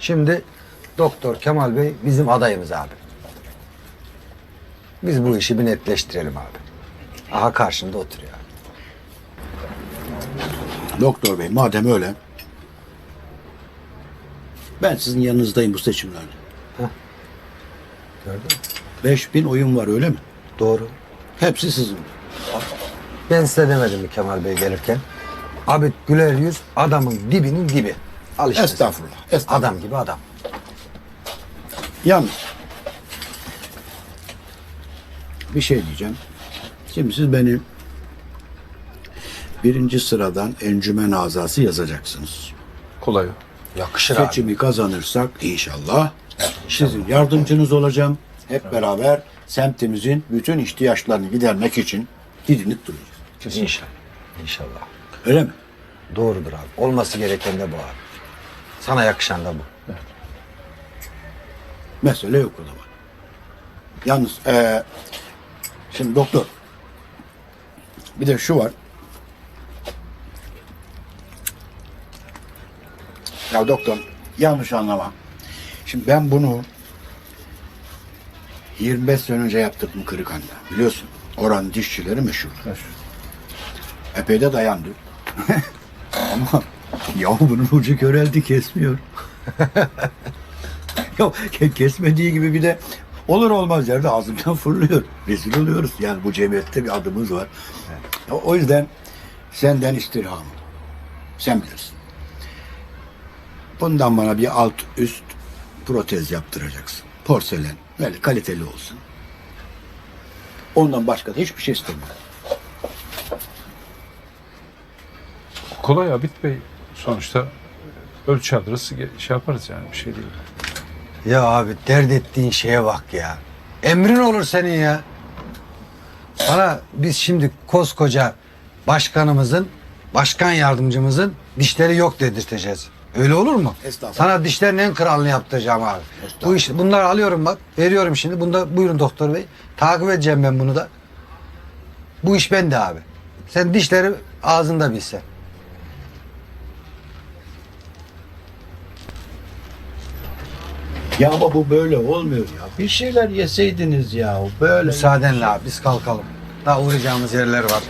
Şimdi Doktor Kemal Bey bizim adayımız abi. Biz bu işi bir netleştirelim abi. Aha karşımda oturuyor. Doktor bey madem öyle ben sizin yanınızdayım bu seçimlerde. Gördün mü? 5000 oyun var öyle mi? Doğru. Hepsi sizin. Ben size demedim mi Kemal Bey gelirken? Abi güler yüz adamın dibinin dibi. Al işte. Estağfurullah. Estağfurullah. Adam gibi adam. Yalnız bir şey diyeceğim. Şimdi siz beni birinci sıradan encümen azası yazacaksınız. Kolay o. Yakışır abi. Seçimi kazanırsak inşallah sizin yardımcınız olacağım. Hep beraber semtimizin bütün ihtiyaçlarını gidermek için didinip duracağız. İnşallah. İnşallah. Öyle mi? Doğrudur abi. Olması gereken de bu abi. Sana yakışan da bu. Mesele yok o zaman. Yalnız eee, şimdi doktor bir de şu var. Ya doktor yanlış anlama. Şimdi ben bunu 25 sene önce yaptık mı Kırıkhan'da. Biliyorsun oranın dişçileri meşhur. Epey de dayandı. Ama ya bunun ucu köreldi kesmiyor. Ya ke- kesmediği gibi bir de olur olmaz yerde ağzımdan fırlıyor. Rezil oluyoruz. Yani bu cemiyette bir adımız var. Ya O yüzden senden istirham. Sen bilirsin. Bundan bana bir alt üst protez yaptıracaksın. Porselen. Böyle kaliteli olsun. Ondan başka da hiçbir şey istemiyorum. Kolay Abit Bey. Sonuçta ölçü alırız, şey yaparız yani bir şey değil. Ya abi dert ettiğin şeye bak ya. Emrin olur senin ya. Sana biz şimdi koskoca başkanımızın, başkan yardımcımızın dişleri yok dedirteceğiz. Öyle olur mu? Estağfurullah. Sana dişlerin en kralını yaptıracağım abi. Bu iş, bunları alıyorum bak. Veriyorum şimdi. Bunda buyurun doktor bey. Takip edeceğim ben bunu da. Bu iş bende abi. Sen dişleri ağzında bilsen. Ya ama bu böyle olmuyor ya. Bir şeyler yeseydiniz ya. Böyle. Müsaadenle abi biz kalkalım. Daha uğrayacağımız yerler var.